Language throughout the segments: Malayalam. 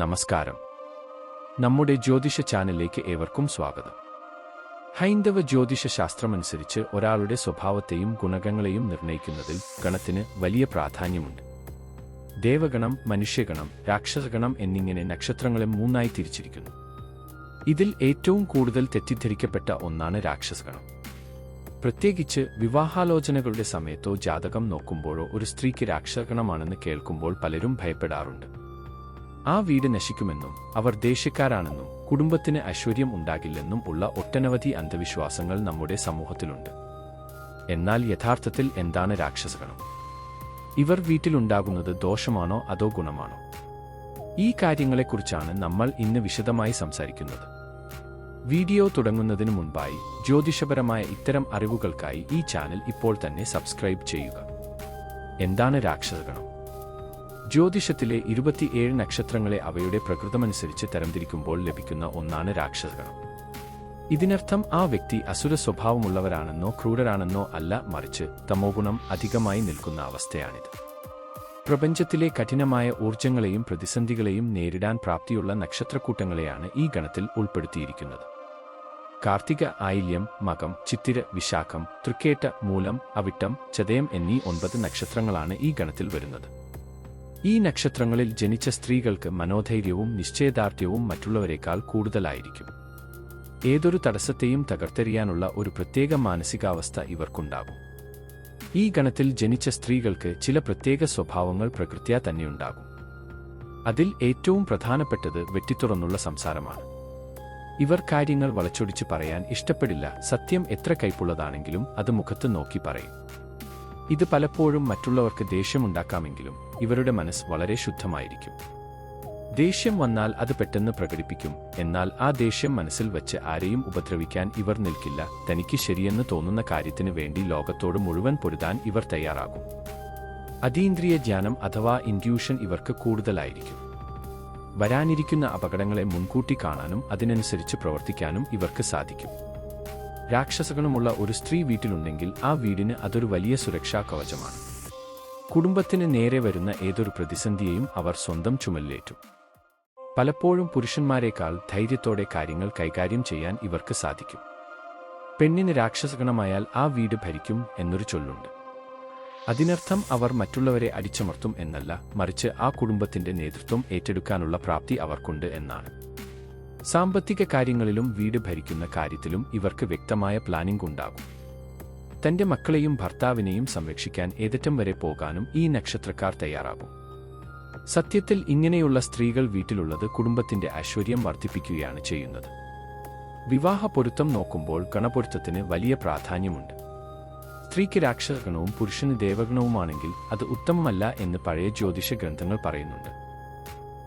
നമസ്കാരം. നമ്മുടെ ജ്യോതിഷ ചാനലിലേക്ക് ഏവർക്കും സ്വാഗതം. ഹൈന്ദവ ജ്യോതിഷ ശാസ്ത്രമനുസരിച്ച് ഒരാളുടെ സ്വഭാവത്തെയും ഗുണഗങ്ങളെയും നിർണയിക്കുന്നതിൽ ഗണത്തിന് വലിയ പ്രാധാന്യമുണ്ട്. ദേവഗണം മനുഷ്യഗണം രാക്ഷസഗണം എന്നിങ്ങനെ നക്ഷത്രങ്ങളെ മൂന്നായി തിരിച്ചിരിക്കുന്നു. ഇതിൽ ഏറ്റവും കൂടുതൽ തെറ്റിദ്ധരിക്കപ്പെട്ട ഒന്നാണ് രാക്ഷസഗണം. പ്രത്യേകിച്ച് വിവാഹാലോചനകളുടെ സമയത്തോ ജാതകം നോക്കുമ്പോഴോ ഒരു സ്ത്രീക്ക് രാക്ഷസഗണമാണെന്ന് കേൾക്കുമ്പോൾ പലരും ഭയപ്പെടാറുണ്ട്. ആ വീട് നശിക്കുമെന്നും അവർ ദേഷ്യക്കാരാണെന്നും കുടുംബത്തിന് ഐശ്വര്യം ഉണ്ടാകില്ലെന്നും ഉള്ള ഒട്ടനവധി അന്ധവിശ്വാസങ്ങൾ നമ്മുടെ സമൂഹത്തിലുണ്ട്. എന്നാൽ യഥാർത്ഥത്തിൽ എന്താണ് രാക്ഷസഗണം? ഇവർ വീട്ടിലുണ്ടാകുന്നത് ദോഷമാണോ അതോ ഗുണമാണോ? ഈ കാര്യങ്ങളെക്കുറിച്ചാണ് നമ്മൾ ഇന്ന് വിശദമായി സംസാരിക്കുന്നത്. വീഡിയോ തുടങ്ങുന്നതിനു മുൻപായി ജ്യോതിഷപരമായ ഇത്തരം അറിവുകൾക്കായി ഈ ചാനൽ ഇപ്പോൾ തന്നെ സബ്സ്ക്രൈബ് ചെയ്യുക. എന്താണ് രാക്ഷസഗണം? ജ്യോതിഷത്തിലെ ഇരുപത്തിയേഴ് നക്ഷത്രങ്ങളെ അവയുടെ പ്രകൃതമനുസരിച്ച് തരംതിരിക്കുമ്പോൾ ലഭിക്കുന്ന ഒന്നാണ് രാക്ഷസഗണം. ഇതിനർത്ഥം ആ വ്യക്തി അസുര സ്വഭാവമുള്ളവരാണെന്നോ ക്രൂരരാണെന്നോ അല്ല മറിച്ച് തമോഗുണം അധികമായി നിൽക്കുന്ന അവസ്ഥയാണിത്. പ്രപഞ്ചത്തിലെ കഠിനമായ ഊർജങ്ങളെയും പ്രതിസന്ധികളെയും നേരിടാൻ പ്രാപ്തിയുള്ള നക്ഷത്രക്കൂട്ടങ്ങളെയാണ് ഈ ഗണത്തിൽ ഉൾപ്പെടുത്തിയിരിക്കുന്നത്. കാർത്തിക ആയില്യം മകം ചിത്തിര വിശാഖം തൃക്കേട്ട മൂലം അവിട്ടം ചതയം എന്നീ ഒൻപത് നക്ഷത്രങ്ങളാണ് ഈ ഗണത്തിൽ വരുന്നത്. ഈ നക്ഷത്രങ്ങളിൽ ജനിച്ച സ്ത്രീകൾക്ക് മനോധൈര്യവും നിശ്ചയദാർഢ്യവും മറ്റുള്ളവരെക്കാൾ കൂടുതലായിരിക്കും. ഏതൊരു തടസ്സത്തെയും തകർത്തെറിയാനുള്ള ഒരു പ്രത്യേക മാനസികാവസ്ഥ ഇവർക്കുണ്ടാകും. ഈ ഗണത്തിൽ ജനിച്ച സ്ത്രീകൾക്ക് ചില പ്രത്യേക സ്വഭാവങ്ങൾ പ്രകൃത്യാ തന്നെയുണ്ടാകും. അതിൽ ഏറ്റവും പ്രധാനപ്പെട്ടത് വെട്ടിത്തുറന്നുള്ള സംസാരമാണ്. ഇവർ കാര്യങ്ങൾ വളച്ചൊടിച്ച് പറയാൻ ഇഷ്ടപ്പെടില്ല സത്യം എത്ര കൈപ്പുള്ളതാണെങ്കിലും അത് മുഖത്ത് നോക്കി പറയും. ഇത് പലപ്പോഴും മറ്റുള്ളവർക്ക് ദേഷ്യമുണ്ടാക്കാമെങ്കിലും ഇവരുടെ മനസ്സ് വളരെ ശുദ്ധമായിരിക്കും. ദേഷ്യം വന്നാൽ അത് പെട്ടെന്ന് പ്രകടിപ്പിക്കും. എന്നാൽ ആ ദേഷ്യം മനസ്സിൽ വച്ച് ആരെയും ഉപദ്രവിക്കാൻ ഇവർ നിൽക്കില്ല. തനിക്ക് ശരിയെന്ന് തോന്നുന്ന കാര്യത്തിനു വേണ്ടി ലോകത്തോട് മുഴുവൻ പൊരുതാൻ ഇവർ തയ്യാറാകും. അതീന്ദ്രിയ ധ്യാനം അഥവാ ഇൻഡ്യൂഷൻ ഇവർക്ക് കൂടുതലായിരിക്കും. വരാനിരിക്കുന്ന അപകടങ്ങളെ മുൻകൂട്ടി കാണാനും അതിനനുസരിച്ച് പ്രവർത്തിക്കാനും ഇവർക്ക് സാധിക്കും. രാക്ഷസഗണമുള്ള ഒരു സ്ത്രീ വീട്ടിലുണ്ടെങ്കിൽ ആ വീടിന് അതൊരു വലിയ സുരക്ഷാ കവചമാണ്. കുടുംബത്തിന് നേരെ വരുന്ന ഏതൊരു പ്രതിസന്ധിയെയും അവർ സ്വന്തം ചുമലിലേറ്റും. പലപ്പോഴും പുരുഷന്മാരെക്കാൾ ധൈര്യത്തോടെ കാര്യങ്ങൾ കൈകാര്യം ചെയ്യാൻ ഇവർക്ക് സാധിക്കും. പെണ്ണിന് രാക്ഷസഗണമായാൽ ആ വീട് ഭരിക്കും എന്നൊരു ചൊല്ലുണ്ട്. അതിനർത്ഥം അവർ മറ്റുള്ളവരെ അടിച്ചമർത്തും എന്നല്ല മറിച്ച് ആ കുടുംബത്തിന്റെ നേതൃത്വം ഏറ്റെടുക്കാനുള്ള പ്രാപ്തി അവർക്കുണ്ട് എന്നാണ്. സാമ്പത്തിക കാര്യങ്ങളിലും വീട് ഭരിക്കുന്ന കാര്യത്തിലും ഇവർക്ക് വ്യക്തമായ പ്ലാനിംഗ് ഉണ്ടാകും. തന്റെ മക്കളെയും ഭർത്താവിനെയും സംരക്ഷിക്കാൻ ഏതറ്റം വരെ പോകാനും ഈ നക്ഷത്രക്കാർ തയ്യാറാകും. സത്യത്തിൽ ഇങ്ങനെയുള്ള സ്ത്രീകൾ വീട്ടിലുള്ളത് കുടുംബത്തിന്റെ ഐശ്വര്യം വർദ്ധിപ്പിക്കുകയാണ് ചെയ്യുന്നത്. വിവാഹ പൊരുത്തം നോക്കുമ്പോൾ ഗണപൊരുത്തത്തിന് വലിയ പ്രാധാന്യമുണ്ട്. സ്ത്രീക്ക് രാക്ഷസഗണവും പുരുഷന് ദേവഗണവുമാണെങ്കിൽ അത് ഉത്തമമല്ല എന്ന് പഴയ ജ്യോതിഷ ഗ്രന്ഥങ്ങൾ പറയുന്നുണ്ട്.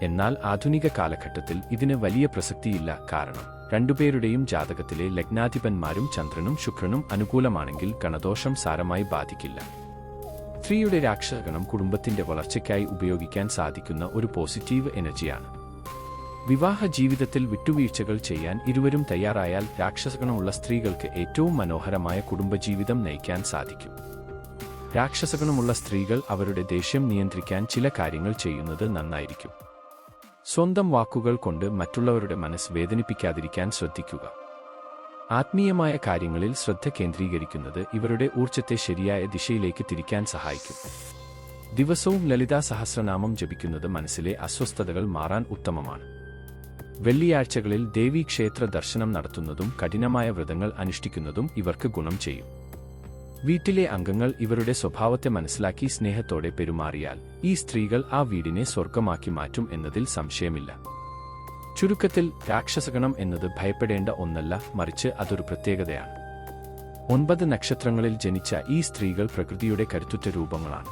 എന്നാൽ ആധുനിക കാലഘട്ടത്തിൽ ഇതിന് വലിയ പ്രസക്തിയില്ല കാരണം രണ്ടുപേരുടെയും ജാതകത്തിലെ ലഗ്നാധിപന്മാരും ചന്ദ്രനും ശുക്രനും അനുകൂലമാണെങ്കിൽ ഗണദോഷം സാരമായി ബാധിക്കില്ല. സ്ത്രീയുടെ രാക്ഷസഗണം കുടുംബത്തിന്റെ വളർച്ചയ്ക്കായി ഉപയോഗിക്കാൻ സാധിക്കുന്ന ഒരു പോസിറ്റീവ് എനർജിയാണ്. വിവാഹ ജീവിതത്തിൽ വിട്ടുവീഴ്ചകൾ ചെയ്യാൻ ഇരുവരും തയ്യാറായാൽ രാക്ഷസഗണമുള്ള സ്ത്രീകൾക്ക് ഏറ്റവും മനോഹരമായ കുടുംബജീവിതം നയിക്കാൻ സാധിക്കും. രാക്ഷസഗണമുള്ള സ്ത്രീകൾ അവരുടെ ദേഷ്യം നിയന്ത്രിക്കാൻ ചില കാര്യങ്ങൾ ചെയ്യുന്നത് നന്നായിരിക്കും. സ്വന്തം വാക്കുകൾ കൊണ്ട് മറ്റുള്ളവരുടെ മനസ്സ് വേദനിപ്പിക്കാതിരിക്കാൻ ശ്രദ്ധിക്കുക. ആത്മീയമായ കാര്യങ്ങളിൽ ശ്രദ്ധ കേന്ദ്രീകരിക്കുന്നത് ഇവരുടെ ഊർജത്തെ ശരിയായ ദിശയിലേക്ക് തിരിക്കാൻ സഹായിക്കും. ദിവസവും ലളിതാ സഹസ്രനാമം ജപിക്കുന്നത് മനസ്സിലെ അസ്വസ്ഥതകൾ മാറാൻ ഉത്തമമാണ്. വെള്ളിയാഴ്ചകളിൽ ദേവീക്ഷേത്ര ദർശനം നടത്തുന്നതും കഠിനമായ വ്രതങ്ങൾ അനുഷ്ഠിക്കുന്നതും ഇവർക്ക് ഗുണം ചെയ്യും. വീട്ടിലെ അംഗങ്ങൾ ഇവരുടെ സ്വഭാവത്തെ മനസ്സിലാക്കി സ്നേഹത്തോടെ പെരുമാറിയാൽ ഈ സ്ത്രീകൾ ആ വീടിനെ സ്വർഗമാക്കി മാറ്റും എന്നതിൽ സംശയമില്ല. ചുരുക്കത്തിൽ രാക്ഷസഗണം എന്നത് ഭയപ്പെടേണ്ട ഒന്നല്ല മറിച്ച് അതൊരു പ്രത്യേകതയാണ്. ഒൻപത് നക്ഷത്രങ്ങളിൽ ജനിച്ച ഈ സ്ത്രീകൾ പ്രകൃതിയുടെ കരുത്തുറ്റ രൂപങ്ങളാണ്.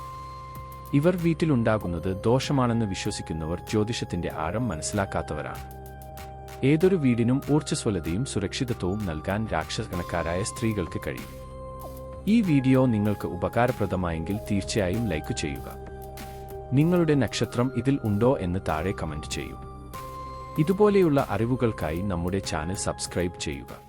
ഇവർ വീട്ടിലുണ്ടാകുന്നത് ദോഷമാണെന്ന് വിശ്വസിക്കുന്നവർ ജ്യോതിഷത്തിന്റെ ആഴം മനസ്സിലാക്കാത്തവരാണ്. ഏതൊരു വീടിനും ഊർജസ്വലതയും സുരക്ഷിതത്വവും നൽകാൻ രാക്ഷസഗണക്കാരായ സ്ത്രീകൾക്ക് കഴിയും. ഈ വീഡിയോ നിങ്ങൾക്ക് ഉപകാരപ്രദമായെങ്കിൽ തീർച്ചയായും ലൈക്ക് ചെയ്യുക. നിങ്ങളുടെ നക്ഷത്രം ഇതിൽ ഉണ്ടോ എന്ന് താഴെ കമന്റ് ചെയ്യൂ. ഇതുപോലെയുള്ള അറിവുകൾക്കായി നമ്മുടെ ചാനൽ സബ്സ്ക്രൈബ് ചെയ്യുക.